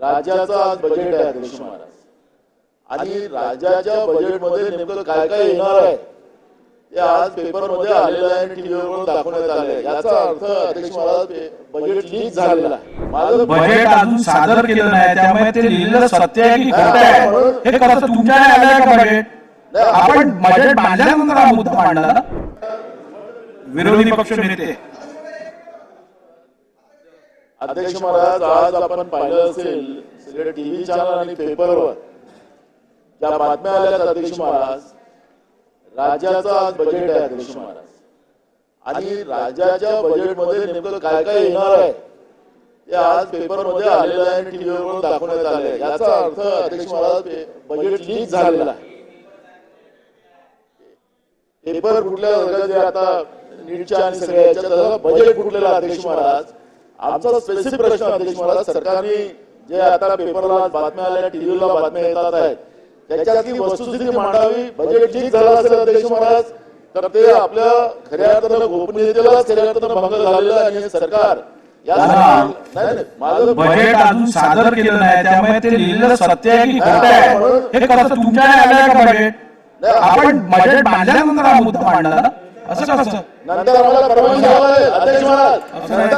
राज्याचं आज बजेट आहे अध्यक्ष महाराज. आणि राज्याच्या बजेटमध्ये नेमकं काय काय येणार आहे ते आज पेपरमध्ये आलेलं आहे आणि टीव्हीवर दाखवण्यात आलं आहे. याचा अर्थ अध्यक्ष महाराज बजेट लीक झालेलं आहे. माझं बजेट अजून सादर केलं नाही त्यामुळे ते लिहिलेलं सत्य आहे की खोटं आहे? हे कसं तुमच्याकडे आलंय का बजेट आपण बजेट बांधल्यानंतर हा मुद्दा मांडला विरोधी पक्ष नेते. अध्यक्ष महाराज आज आपण पाहिलं असेल सगळे टीव्ही चॅनल आणि पेपरवर ज्या बातम्या आल्या अध्यक्ष महाराज राज्याचा आज बजेट आहे अध्यक्ष महाराज. आणि राज्याच्या बजेटमध्ये नेमकं काय काय येणार आहे ते आज पेपरमध्ये आलेलं आहे आणि टीव्हीवर दाखवण्यात आलं आहे. याचा अर्थ अध्यक्ष महाराज बजेट लीक झालेला आहे. पेपर कुठल्या वर्गाचे आता नीटच्या आणि सगळ्या याच्यात बजेट कुठलेला अध्यक्ष महाराज. आमचा स्पेसिफिक प्रश्न अध्यक्ष महाराज सरकारने जे आता पेपरला बातम्या आल्या टीव्हीला बातम्या येतात आहेत. त्याच्यातली वस्तुस्थिती मांडावी? बजेट लीक झालं असेल अध्यक्ष महाराज तर ते आपल्या खऱ्या अर्थानं गोपनीयतेला खऱ्या अर्थानं भंग झालेलं आहे आणि सरकार. बजेट अजून सादर केलं नाही त्यामुळे ते लिहिलेलं सत्य आहे की खोटं आहे? हे कसं तुमच्याकडे आलंय का बजेट आपण बजेट हा मुद्दा मांडला असं कसं? नंतर आम्हाला परवानगी द्यावं अध्यक्ष महाराज.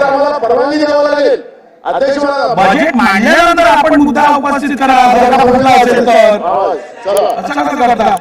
परवानगी द्यावं लागेल. अध्यक्ष बजेट मांडल्यानंतर आपण मुद्दा उपस्थित करा जर का कुठला असेल तर. आवाज, चला. असं कसं करता?